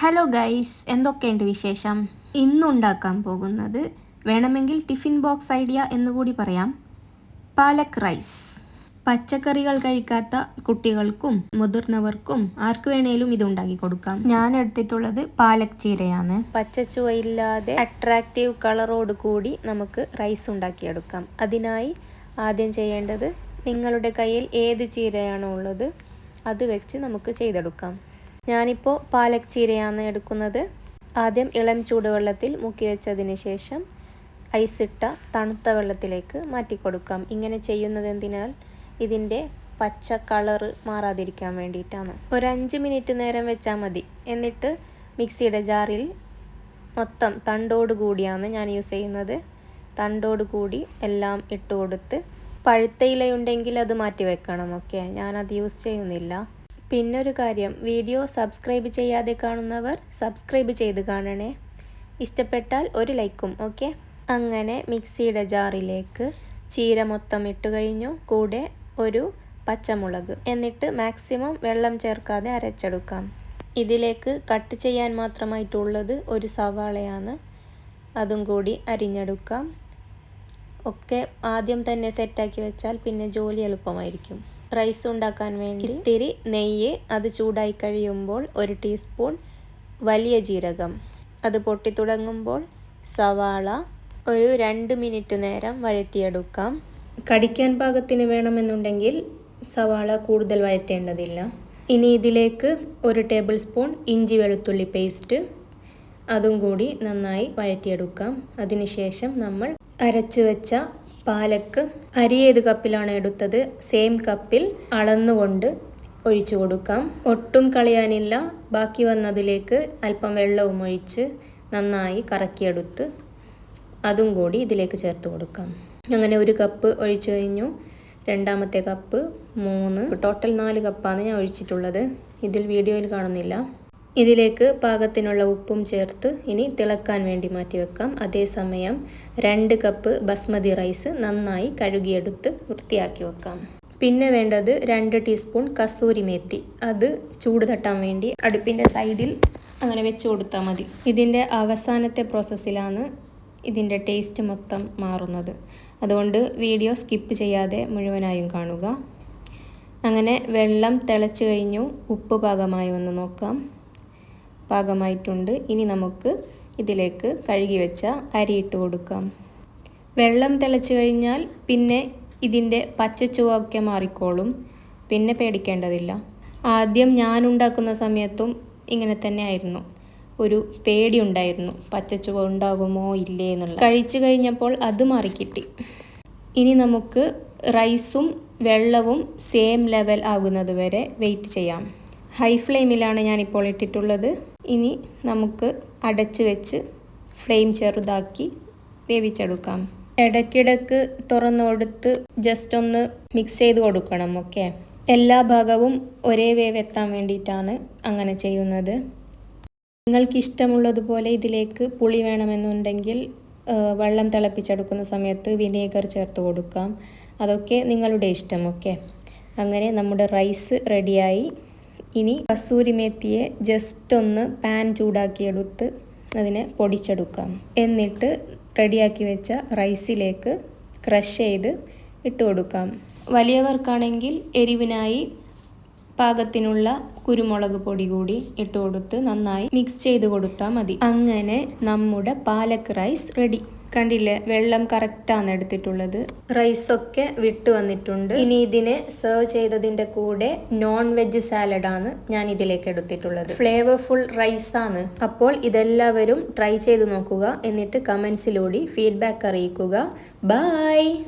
Hello guys എന്തൊക്കെയുണ്ട് വിശേഷം? ഇന്നുണ്ടാക്കാൻ പോകുന്നത് വേണമെങ്കിൽ ടിഫിൻ ബോക്സ് ഐഡിയ എന്നുകൂടി പറയാം. പാലക് റൈസ്. പച്ചക്കറികൾ കഴിക്കാത്ത കുട്ടികൾക്കും മുതിർന്നവർക്കും ആർക്ക് വേണേലും ഇത് ഉണ്ടാക്കി കൊടുക്കാം. ഞാൻ എടുത്തിട്ടുള്ളത് പാലക് ചീരയാണ്. പച്ചച്ചുവയില്ലാതെ അട്രാക്റ്റീവ് കളറോട് കൂടി നമുക്ക് റൈസ് ഉണ്ടാക്കിയെടുക്കാം. അതിനായി ആദ്യം ചെയ്യേണ്ടത് നിങ്ങളുടെ കയ്യിൽ ഏത് ചീരയാണോ ഉള്ളത് അത് വെച്ച് നമുക്ക് ചെയ്തെടുക്കാം. ഞാനിപ്പോൾ പാലക് ചീരയാണ് എടുക്കുന്നത്. ആദ്യം ഇളം ചൂടുവെള്ളത്തിൽ മുക്കി വെച്ചതിന് ശേഷം ഐസിട്ട തണുത്ത വെള്ളത്തിലേക്ക് മാറ്റി കൊടുക്കാം ഇങ്ങനെ ചെയ്യുന്നത് എന്തിനാൽ ഇതിന്റെ പച്ച കളറ് മാറാതിരിക്കാൻ വേണ്ടിയിട്ടാണ്. ഒരു അഞ്ച് മിനിറ്റ് നേരം വെച്ചാൽ മതി. എന്നിട്ട് മിക്സിയുടെ ജാറിൽ മൊത്തം തണ്ടോട് കൂടിയാണ് ഞാൻ യൂസ് ചെയ്യുന്നത്. തണ്ടോട് കൂടി എല്ലാം ഇട്ട് കൊടുത്ത് പഴുത്ത ഇലയുണ്ടെങ്കിൽ അത് മാറ്റി വെക്കണം. ഓക്കെ? ഞാനത് യൂസ് ചെയ്യുന്നില്ല. പിന്നൊരു കാര്യം വീഡിയോ സബ്സ്ക്രൈബ് ചെയ്യാതെ കാണുന്നവർ സബ്സ്ക്രൈബ് ചെയ്ത് കാണണേ. ഇഷ്ടപ്പെട്ടാൽ ഒരു ലൈക്കും ഓക്കെ? അങ്ങനെ മിക്സിയുടെ ജാറിലേക്ക് ചീര മൊത്തം ഇട്ട് കഴിഞ്ഞു. കൂടെ ഒരു പച്ചമുളക്. എന്നിട്ട് മാക്സിമം വെള്ളം ചേർക്കാതെ അരച്ചെടുക്കാം. ഇതിലേക്ക് കട്ട് ചെയ്യാൻ മാത്രമായിട്ടുള്ളത് ഒരു സവാളയാണ്. അതും കൂടി അരിഞ്ഞെടുക്കാം. ഒക്കെ ആദ്യം തന്നെ സെറ്റാക്കി വെച്ചാൽ പിന്നെ ജോലി എളുപ്പമായിരിക്കും. റൈസ് ഉണ്ടാക്കാൻ വേണ്ടി ഇത്തിരി നെയ്യ് അത് ചൂടായി കഴിയുമ്പോൾ ഒരു ടീസ്പൂൺ വലിയ ജീരകം. അത് പൊട്ടി തുടങ്ങുമ്പോൾ സവാള ഒരു രണ്ട് മിനിറ്റ് നേരം വഴറ്റിയെടുക്കാം. കടിക്കാൻ പാകത്തിന് വേണമെന്നുണ്ടെങ്കിൽ സവാള കൂടുതൽ വഴറ്റേണ്ടതില്ല. ഇനി ഇതിലേക്ക് ഒരു ടേബിൾ സ്പൂൺ ഇഞ്ചി വെളുത്തുള്ളി പേസ്റ്റ് അതും കൂടി നന്നായി വഴറ്റിയെടുക്കാം. അതിനുശേഷം നമ്മൾ അരച്ചു വെച്ച പാലക്ക് അരി ഏത് കപ്പിലാണ് എടുത്തത്. സെയിം കപ്പിൽ അളന്നുകൊണ്ട് ഒഴിച്ചു കൊടുക്കാം. ഒട്ടും കളയാനില്ല. ബാക്കി വന്നതിലേക്ക് അല്പം വെള്ളവും ഒഴിച്ച് നന്നായി കറക്കിയെടുത്ത് അതും കൂടി ഇതിലേക്ക് ചേർത്ത് കൊടുക്കാം. അങ്ങനെ ഒരു കപ്പ് ഒഴിച്ചു കഴിഞ്ഞു. രണ്ടാമത്തെ കപ്പ് മൂന്ന്. ടോട്ടൽ നാല് കപ്പാണ് ഞാൻ ഒഴിച്ചിട്ടുള്ളത്. ഇതിൽ വീഡിയോയിൽ കാണുന്നില്ല. ഇതിലേക്ക് പാകത്തിനുള്ള ഉപ്പും ചേർത്ത് ഇനി തിളക്കാൻ വേണ്ടി മാറ്റി വെക്കാം അതേസമയം രണ്ട് കപ്പ് ബസ്മതി റൈസ് നന്നായി കഴുകിയെടുത്ത് വൃത്തിയാക്കി വെക്കാം. പിന്നെ വേണ്ടത് രണ്ട് ടീസ്പൂൺ കസൂരി മേത്തി. അത് ചൂട് തട്ടാൻ വേണ്ടി അടുപ്പിന്റെ സൈഡിൽ അങ്ങനെ വെച്ച് കൊടുത്താൽ മതി. ഇതിന്റെ അവസാനത്തെ പ്രോസസ്സിലാണ് ഇതിന്റെ ടേസ്റ്റ് മൊത്തം മാറുന്നത്. അതുകൊണ്ട് വീഡിയോ സ്കിപ്പ് ചെയ്യാതെ മുഴുവനായും കാണുക. അങ്ങനെ വെള്ളം തിളച്ചു കഴിഞ്ഞു. ഉപ്പ് പാകമായി ഒന്ന് നോക്കാം. പാകമായിട്ടുണ്ട്. ഇനി നമുക്ക് ഇതിലേക്ക് കഴുകി വെച്ച അരി ഇട്ട് കൊടുക്കാം. വെള്ളം തിളച്ച് കഴിഞ്ഞാൽ പിന്നെ ഇതിന്റെ പച്ചച്ചുവൊക്കെ മാറിക്കോളും. പിന്നെ പേടിക്കേണ്ടതില്ല. ആദ്യം ഞാൻ ഉണ്ടാക്കുന്ന സമയത്തും ഇങ്ങനെ തന്നെ ആയിരുന്നു. ഒരു പേടി ഉണ്ടായിരുന്നു. പച്ചച്ചുവ ഉണ്ടാകുമോ ഇല്ലേ എന്നുള്ളത് കഴിച്ചു കഴിഞ്ഞപ്പോൾ അത് മാറിക്കിട്ടി. ഇനി നമുക്ക് റൈസും വെള്ളവും സെയിം ലെവൽ ആകുന്നത് വരെ വെയിറ്റ് ചെയ്യാം. ഹൈ ഫ്ലെയിമിലാണ് ഞാനിപ്പോൾ ഇട്ടിട്ടുള്ളത്. ഇനി നമുക്ക് അടച്ച് വെച്ച് ഫ്ലെയിം ചെറുതാക്കി വേവിച്ചെടുക്കാം. ഇടയ്ക്കിടയ്ക്ക് തുറന്നു കൊടുത്ത് ജസ്റ്റ് ഒന്ന് മിക്സ് ചെയ്ത് കൊടുക്കണം ഓക്കെ എല്ലാ ഭാഗവും ഒരേ വേവ് എത്താൻ വേണ്ടിയിട്ടാണ് അങ്ങനെ ചെയ്യുന്നത്. നിങ്ങൾക്ക് ഇഷ്ടമുള്ളതുപോലെ ഇതിലേക്ക് പുളി വേണമെന്നുണ്ടെങ്കിൽ വെള്ളം തിളപ്പിച്ചെടുക്കുന്ന സമയത്ത് വിനേഗർ ചേർത്ത് കൊടുക്കാം. അതൊക്കെ നിങ്ങളുടെ ഇഷ്ടം ഓക്കെ അങ്ങനെ നമ്മുടെ റൈസ് റെഡിയായി ഇനി കസൂരി മേത്തിയെ ജസ്റ്റ് ഒന്ന് പാൻ ചൂടാക്കിയെടുത്ത് അതിനെ പൊടിച്ചെടുക്കാം. എന്നിട്ട് റെഡിയാക്കി വെച്ച റൈസിലേക്ക് ക്രഷ് ചെയ്ത് ഇട്ട് കൊടുക്കാം. വലിയവർക്കാണെങ്കിൽ എരിവിനായി പാകത്തിനുള്ള കുരുമുളക് പൊടി കൂടി ഇട്ട് കൊടുത്ത് നന്നായി മിക്സ് ചെയ്ത് കൊടുത്താൽ മതി. അങ്ങനെ നമ്മുടെ പാലക് റൈസ് റെഡി. കണ്ടില്ലേ? വെള്ളം കറക്റ്റാണ് എടുത്തിട്ടുള്ളത്. റൈസൊക്കെ വിട്ട് വന്നിട്ടുണ്ട്. ഇനി ഇതിനെ സെർവ് ചെയ്തതിന്റെ കൂടെ നോൺ വെജ് സാലഡാണ് ഞാൻ ഇതിലേക്ക് എടുത്തിട്ടുള്ളത്. ഫ്ലേവർഫുൾ റൈസാണ് അപ്പോൾ ഇതെല്ലാവരും ട്രൈ ചെയ്ത് നോക്കുക. എന്നിട്ട് കമൻസിലൂടെ ഫീഡ്ബാക്ക് അറിയിക്കുക. ബൈ